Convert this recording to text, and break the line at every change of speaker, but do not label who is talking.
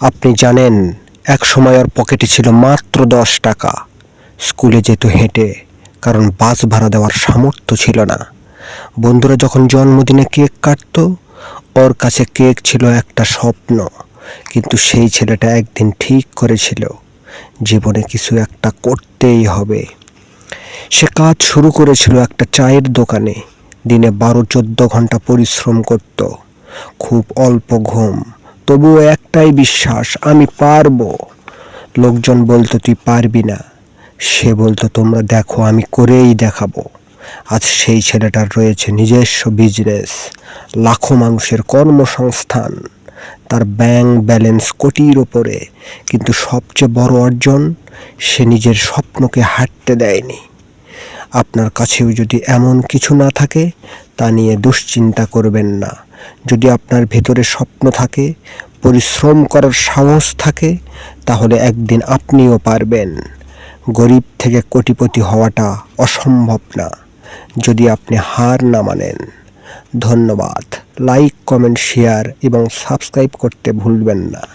আপনি জানেন, এক সময় ওর পকেটে ছিল মাত্র দশ টাকা। স্কুলে যেত হেঁটে, কারণ বাস ভাড়া দেওয়ার সামর্থ্য ছিল না। বন্ধুরা যখন জন্মদিনে কেক কাটতো, ওর কাছে কেক ছিল একটা স্বপ্ন, কিন্তু সেই ছেলেটা একদিন ঠিক করেছিল, জীবনে কিছু একটা করতেই হবে। সে কাজ শুরু করেছিল একটা চায়ের দোকানে। দিনে বারো চোদ্দ ঘণ্টা পরিশ্রম করত। খুব অল্প ঘুম। তবুও একটাই বিশ্বাস, আমি পারব। লোকজন বলতো, তুই পারবি না। সে বলতো, তোমরা দেখো, আমি করেই দেখাবো। আজ সেই ছেলেটার রয়েছে নিজস্ব বিজনেস লাখো মানুষের কর্মসংস্থান। তার ব্যাংক ব্যালেন্স কোটির ওপরে, কিন্তু সবচেয়ে বড় অর্জন, সে নিজের স্বপ্নকে হাঁটতে দেয়নি। আপনার কাছেও যদি এমন কিছু না থাকে, তা নিয়ে দুশ্চিন্তা করবেন না। যদি আপনার ভেতরে স্বপ্ন থাকে, পরিশ্রম করার সাহস থাকে, তাহলে একদিন আপনিও পারবেন। গরিব থেকে কোটিপতি হওয়াটা অসম্ভব না, যদি আপনি হার না মানেন। ধন্যবাদ। লাইক, কমেন্ট, শেয়ার এবং সাবস্ক্রাইব করতে ভুলবেন না।